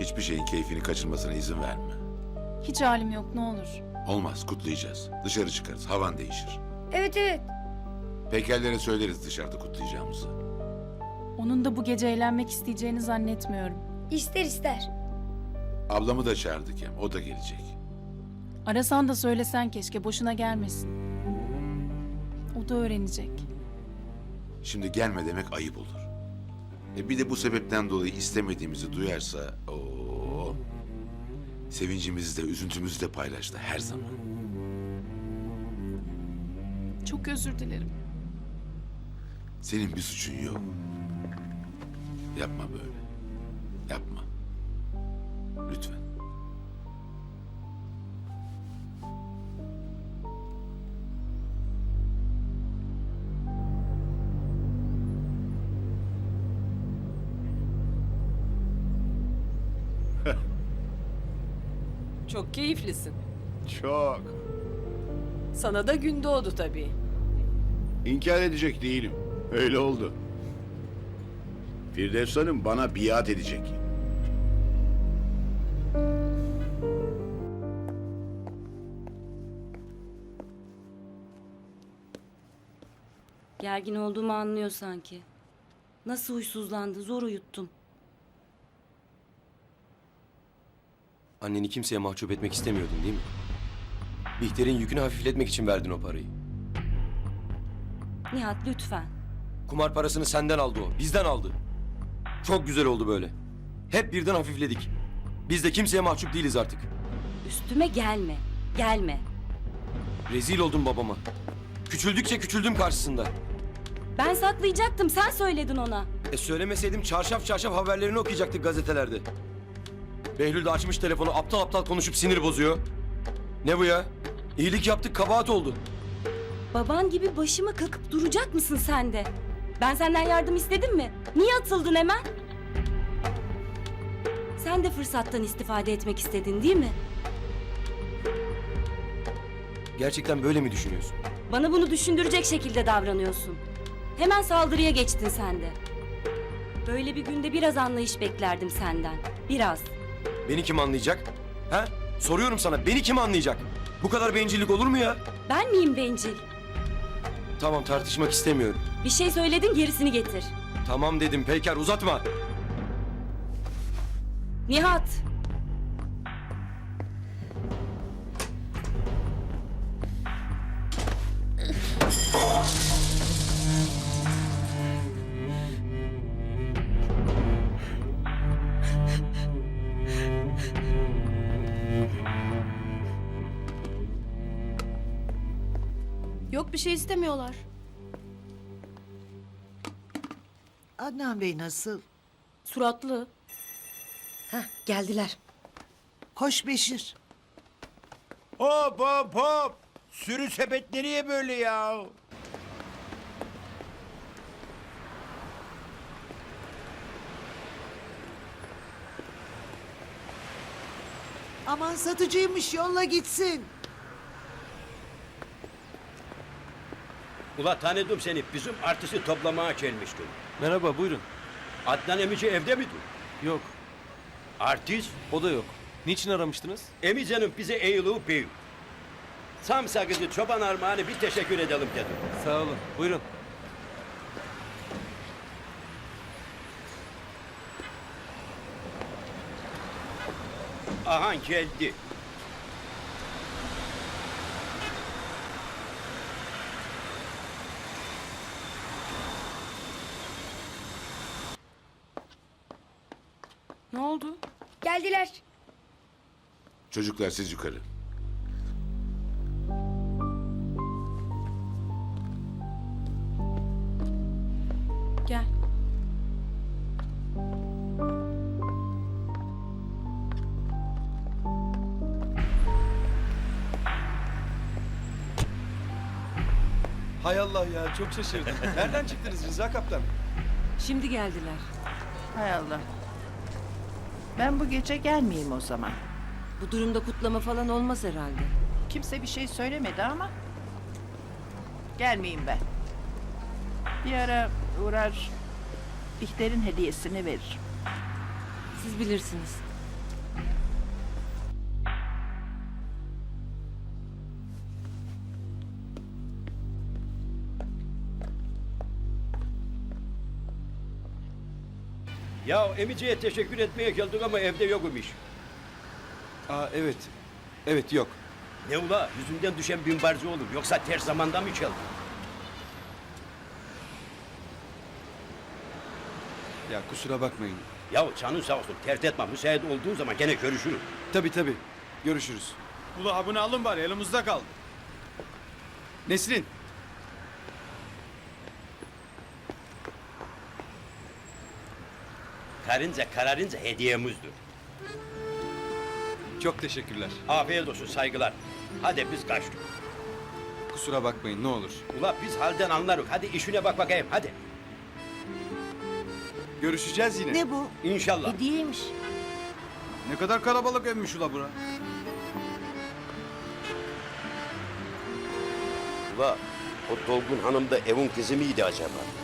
Hiçbir şeyin keyfini kaçırmasına izin verme. Hiç halim yok ne olur. Olmaz kutlayacağız. Dışarı çıkarız. Havan değişir. Evet evet. Pekerlere söyleriz dışarıda kutlayacağımızı. Onun da bu gece eğlenmek isteyeceğini zannetmiyorum. İster ister. Ablamı da çağırdık hem. O da gelecek. Arasan da söylesen keşke boşuna gelmesin. O da öğrenecek. Şimdi gelme demek ayıp olur. E bir de bu sebepten dolayı istemediğimizi duyarsa... o Sevincimizi de üzüntümüzü de paylaştı her zaman. Çok özür dilerim. Senin bir suçun yok. Yapma böyle. Yapma. Lütfen. Çok keyiflisin. Çok. Sana da gün doğdu tabii. İnkar edecek değilim. Öyle oldu. Firdevs Hanım bana biat edecek. Gergin olduğumu anlıyor sanki. Nasıl huysuzlandı, zor uyuttum. Anneni kimseye mahcup etmek istemiyordun değil mi? Bihter'in yükünü hafifletmek için verdin o parayı. Nihat lütfen. Kumar parasını senden aldı o, bizden aldı. Çok güzel oldu böyle. Hep birden hafifledik. Biz de kimseye mahcup değiliz artık. Üstüme gelme. Gelme. Rezil oldum babama. Küçüldükçe küçüldüm karşısında. Ben saklayacaktım, sen söyledin ona. E söylemeseydim çarşaf çarşaf haberlerini okuyacaktık gazetelerde. Behlül de açmış telefonu aptal aptal konuşup sinir bozuyor. Ne bu ya? İyilik yaptık kabahat oldu. Baban gibi başıma kakıp duracak mısın sen de? Ben senden yardım istedim mi? Niye atıldın hemen? Sen de fırsattan istifade etmek istedin değil mi? Gerçekten böyle mi düşünüyorsun? Bana bunu düşündürecek şekilde davranıyorsun. Hemen saldırıya geçtin sen de. Böyle bir günde biraz anlayış beklerdim senden. Biraz. Beni kim anlayacak? Ha? Soruyorum sana beni kim anlayacak? Bu kadar bencillik olur mu ya? Ben miyim bencil? Tamam tartışmak istemiyorum. Bir şey söyledin gerisini getir. Tamam dedim Peyker uzatma. Nihat. Yok bir şey istemiyorlar. Adnan Bey nasıl? Suratlı. Heh, geldiler. Koş Beşir. Hop hop hop. Sürü sepet nereye böyle ya? Aman satıcıymış yolla gitsin. Ula tanıdım seni. Bizim artisti toplamaya gelmiştin. Merhaba buyurun. Adnan emici evde miydi? Yok Artist. o da yok. Niçin aramıştınız? Emice'nin bize eğiliği büyük. Sam sakızı çoban armağanı bir teşekkür edelim dedim. Sağ olun buyurun. Aha geldi. Ne oldu? Geldiler. Çocuklar siz yukarı. Gel. Hay Allah ya çok şaşırdım. Nereden çıktınız Rıza Kaptan? Şimdi geldiler. Hay Allah. Ben bu gece gelmeyeyim o zaman. Bu durumda kutlama falan olmaz herhalde. Kimse bir şey söylemedi ama... Gelmeyeyim ben. Bir ara uğrar... Bihter'in hediyesini veririm. Siz bilirsiniz. Ya emiciye teşekkür etmeye geldik ama evde yok imiş. Aa evet. Evet yok. Ne ula yüzünden düşen binbarcı olur yoksa ters zamanda mı çaldı? Ya kusura bakmayın. Ya canın sağ olsun tert etme müsait olduğun zaman gene görüşürüz. Tabii tabii. Görüşürüz. Ulu abone alın bari elimizde kaldı. Nesrin. Karınca kararınca hediyemizdir. Çok teşekkürler. Afiyet olsun saygılar. Hadi biz kaçtık. Kusura bakmayın ne olur. Ula biz halden anlarız. Hadi işine bak bakayım hadi. Görüşeceğiz yine. Ne bu? İnşallah. Hediyeymiş. Ne kadar kalabalık emmiş ula bura. Ula o dolgun hanım da evin kızı mıydı acaba?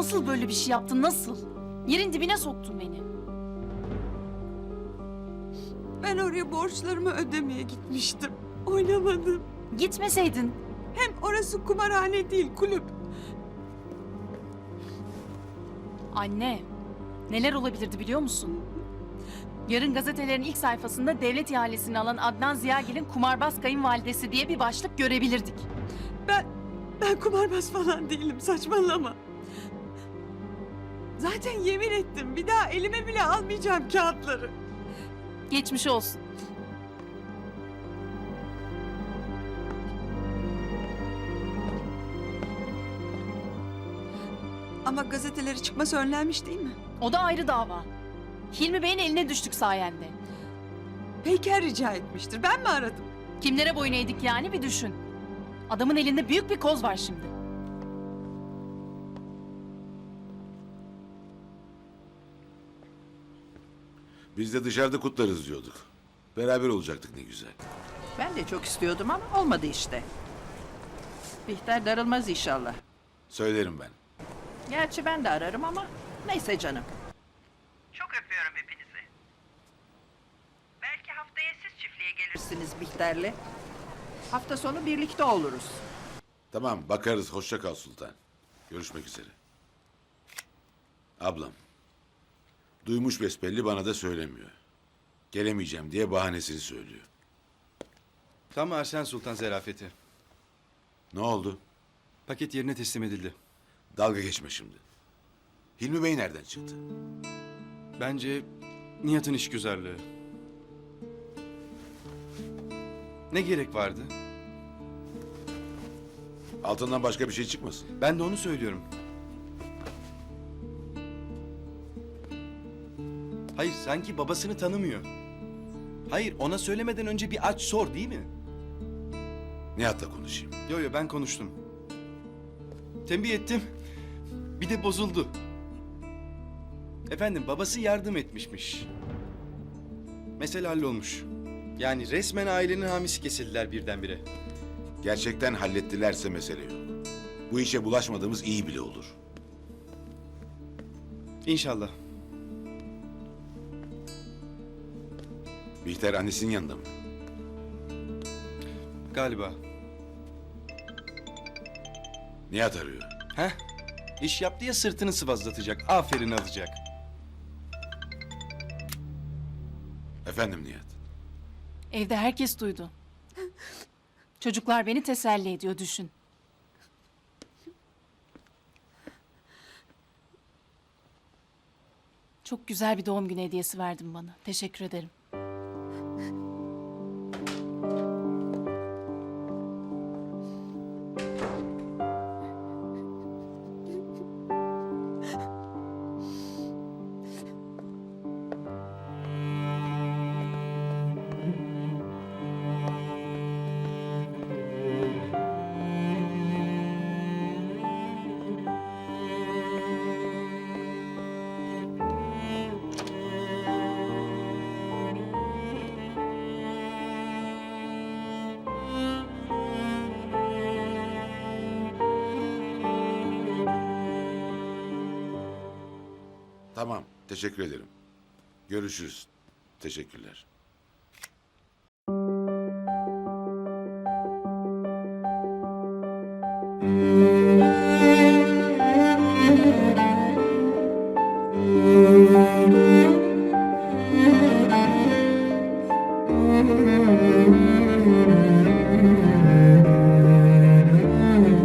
Nasıl böyle bir şey yaptın nasıl? Yerin dibine soktun beni. Ben oraya borçlarımı ödemeye gitmiştim. Oynamadım. Gitmeseydin. Hem orası kumarhane değil, kulüp. Anne, neler olabilirdi biliyor musun? Yarın gazetelerin ilk sayfasında devlet ihalesini alan Adnan Ziyagil'in kumarbaz kayınvalidesi diye bir başlık görebilirdik. Ben, ben kumarbaz falan değilim, saçmalama. Zaten yemin ettim, bir daha elime bile almayacağım kağıtları. Geçmiş olsun. Ama gazeteleri çıkması önlenmiş değil mi? O da ayrı dava. Hilmi Bey'in eline düştük sayende. Peyker rica etmiştir, ben mi aradım? Kimlere boyun eğdik yani bir düşün. Adamın elinde büyük bir koz var şimdi. Biz de dışarıda kutlarız diyorduk. Beraber olacaktık ne güzel. Ben de çok istiyordum ama olmadı işte. Bihter darılmaz inşallah. Söylerim ben. Gerçi ben de ararım ama neyse canım. Çok öpüyorum hepinizi. Belki haftaya siz çiftliğe gelirsiniz Bihter'le. Hafta sonu birlikte oluruz. Tamam bakarız. Hoşça kal Sultan. Görüşmek üzere. Ablam. Duymuş besbelli bana da söylemiyor. Gelemeyeceğim diye bahanesini söylüyor. Tam Arsen Sultan zerafeti. Ne oldu? Paket yerine teslim edildi. Dalga geçme şimdi. Hilmi Bey nereden çıktı? Bence Nihat'ın işgüzarlığı. Ne gerek vardı? Altından başka bir şey çıkmasın. Ben de onu söylüyorum. Hayır sanki babasını tanımıyor. Hayır ona söylemeden önce bir aç sor değil mi? Nihat'la konuşayım. Yo yo ben konuştum. Tembih ettim. Bir de bozuldu. Efendim babası yardım etmişmiş. Mesele hallolmuş. Yani resmen ailenin hamisi kesildiler birdenbire. Gerçekten hallettilerse mesele yok. Bu işe bulaşmadığımız iyi bile olur. İnşallah. Bihter annesinin yanında mı? Galiba. Nihat arıyor. Heh. İş yaptı ya sırtını sıvazlatacak. Aferin alacak. Efendim Nihat. Evde herkes duydu. Çocuklar beni teselli ediyor düşün. Çok güzel bir doğum günü hediyesi verdin bana. Teşekkür ederim. Teşekkür ederim. Görüşürüz. Teşekkürler.